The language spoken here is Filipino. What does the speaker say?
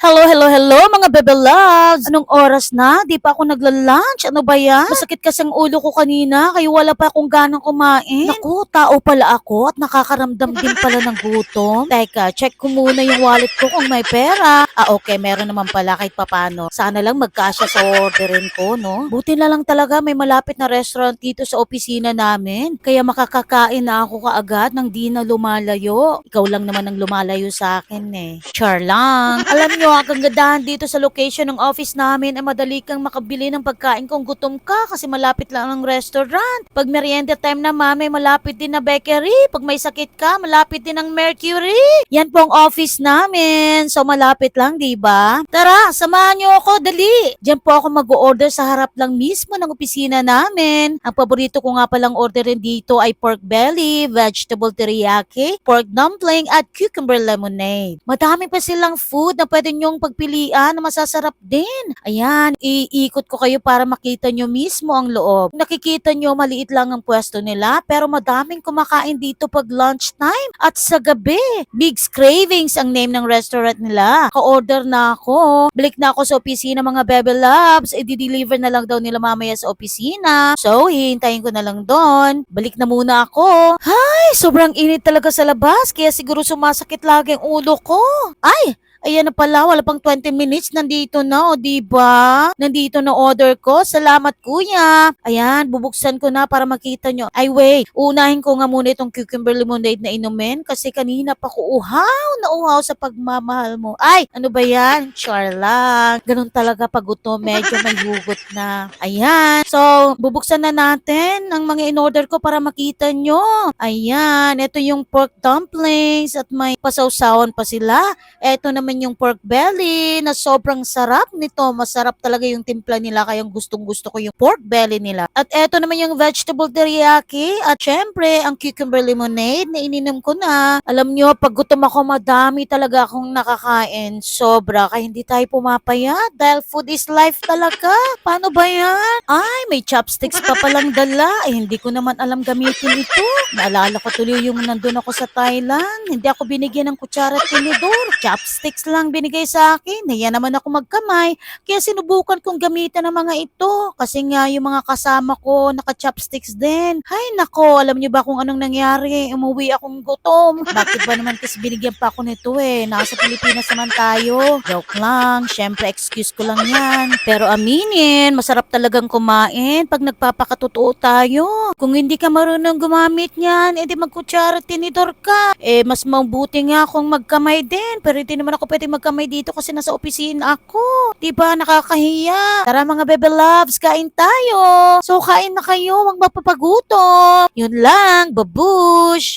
Hello, hello, hello mga bebe loves! Anong oras na? Di pa ako nagla-lunch? Ano ba yan? Masakit kasi ang ulo ko kanina, kaya wala pa akong ganang kumain. Naku, tao pala ako at nakakaramdam din pala ng gutom. Teka, check ko muna yung wallet ko kung may pera. Ah, okay, meron naman pala kahit papano. Sana lang magkasya sa orderin ko, no? Buti na lang talaga may malapit na restaurant dito sa opisina namin. Kaya makakakain na ako kaagad nang di na lumalayo. Ikaw lang naman ang lumalayo sa akin eh. Char lang. Alam nyo, kagandahan dito sa location ng office namin ay madali kang makabili ng pagkain kung gutom ka kasi malapit lang ang restaurant. Pag merienda time na mami, malapit din na bakery. Pag may sakit ka, malapit din ang Mercury. Yan po ang office namin. So malapit lang, di ba? Tara, samahan nyo ako, dali. Diyan po ako mag-order sa harap lang mismo ng opisina namin. Ang paborito ko nga palang orderin dito ay pork belly, vegetable teriyaki, pork dumpling at cucumber lemonade. Madami pa silang food na pwede nyong pagpilian na masasarap din. Ayan, iikot ko kayo para makita nyo mismo ang loob. Nakikita nyo maliit lang ang pwesto nila pero madaming kumakain dito pag lunchtime at sa gabi. Big Cravings ang name ng restaurant nila. Ka-order na ako. Balik na ako sa opisina mga Bebe Loves. I-deliver na lang daw nila mamaya sa opisina. So, hihintayin ko na lang doon. Balik na muna ako. Ay, sobrang init talaga sa labas. Kaya siguro sumasakit lagi ang ulo ko. Ay, Ayan na pala, wala pang 20 minutes, nandito na, o di ba? Nandito na order ko. Salamat, kuya. Ayan, bubuksan ko na para makita nyo. Ay, wait, unahin ko nga muna itong cucumber lemonade na inumin kasi kanina pa ko uhaw na uhaw sa pagmamahal mo. Ay, ano ba yan? Char lang. Ganun talaga pag gutom, medyo may hugot na. Ayan, so, bubuksan na natin ang mga in-order ko para makita nyo. Ayan, ito yung pork dumplings at may pasawsawan pa sila. Eto naman yung pork belly na sobrang sarap nito. Masarap talaga yung timpla nila kaya gustong gusto ko yung pork belly nila. At eto naman yung vegetable teriyaki at syempre ang cucumber lemonade na ininom ko na. Alam nyo, pag gutom ako madami talaga akong nakakain. Sobra kaya hindi tayo pumapayat dahil food is life talaga. Paano ba yan? Ay, may chopsticks pa palang dala. Eh, hindi ko naman alam gamitin ito. Naalala ko tuloy yung nandun ako sa Thailand. Hindi ako binigyan ng kutsara at tinidor. Chopsticks lang binigay sa akin. Naya naman ako magkamay. Kaya sinubukan kong gamitan ng mga ito. Kasi nga yung mga kasama ko naka-chopsticks din. Hay nako, alam niyo ba kung anong nangyari? Umuwi akong gutom. Bakit ba naman kasi binigyan pa ako nito eh? Nasa Pilipinas naman tayo. Joke lang. Syempre, excuse ko lang yan. Pero aminin, masarap talagang kumain pag nagpapakatotoo tayo. Kung hindi ka marunong gumamit niyan, edi magkutsara tinidor ka. Eh, mas mabuti nga kung magkamay din. Pero hindi naman ako pwede magkamay dito kasi nasa opisina ako. Diba, nakakahiya. Tara mga bebe loves, kain tayo. So, kain na kayo, wag mapapagutom. Yun lang, babush!